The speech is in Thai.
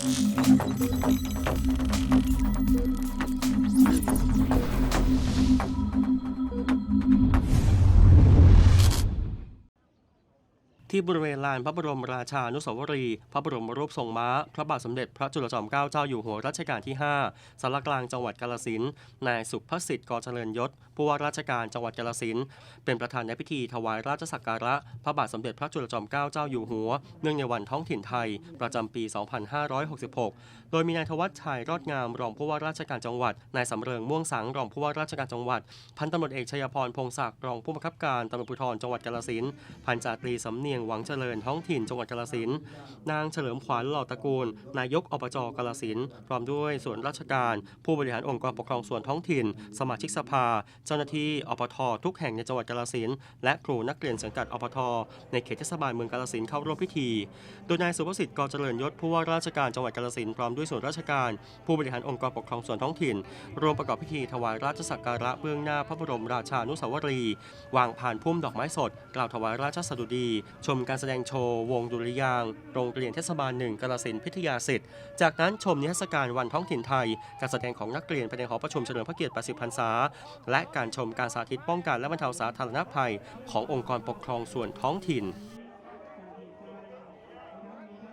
Thank you. ที่บริเวณลานพระบรมราชานุสาวรีย์พระบรมรูปทรงม้า พระบาทสมเด็จพระจุลจอมเกล้าเจ้าอยู่หัวรัชกาลที่ 5สารกลางจังหวัดกาลสินนายสุภสิทธิ์กอเจริญยศผู้ว่าราชการจังหวัดกาลสินเป็นประธานในพิธีถวายราชสักการะ พระบาทสมเด็จพระจุลจอมเกล้าเจ้าอยู่หัว เนื่องในวันท้องถิ่นไทย ประจำปี 2566 โดยมีนายธวัชชัยรอดงามรองผู้ว่าราชการจังหวัดนายสำเริงม่วงสังรองผู้ว่าราชการจังหวัด พันตำรวจเอกชัยพรพงศักดิ์รองผู้บังคับการตำรวจภูธรจังหวัดกาลสินพันจ่าตรีสำเนียงหวังเจริญท้องถิ่นจังหวัดกาลสินนางเฉลิมขวัญหล่อตระกูล นายกอบจกาลสินพร้อมด้วยส่วนราชการ ผู้บริหารองค์กรปกครองส่วนท้องถิ่น สมาชิกสภา เจ้าหน้าที่อปททุกแห่งในจังหวัดกาลสินและครูนักเรียนสังกัดอปทในเขตเทศบาลเมืองกาลสินเข้าร่วมพิธี โดยนายสุภสิทธิ์กอเจริญยศผู้ว่าราชการจังหวัดกาลสินพร้อมด้วยส่วนราชการ ผู้บริหารองค์กรปกครองส่วนท้องถิ่นรวมประกอบพิธีถวายราชสักการะเบื้องหน้าพระบรมราชานุสาวรีย์วางผ่านพุ่มดอกไม้สด กล่าวถวายราชสดุดีชมการแสดงโชว์ วงดุริยาง โรงเรียนเทศบาลหนึ่งกาลสินพิทยาสิทธิ์ จากนั้นชมนิทรรศการวันท้องถิ่นไทย การแสดงของนักเรียนภายในหอประชุมเฉลิมพระเกียรติ 80 พรรษา และการชมการสาธิตป้องกันและบรรเทาสาธารณภัย ขององค์กรปกครองส่วนท้องถิ่น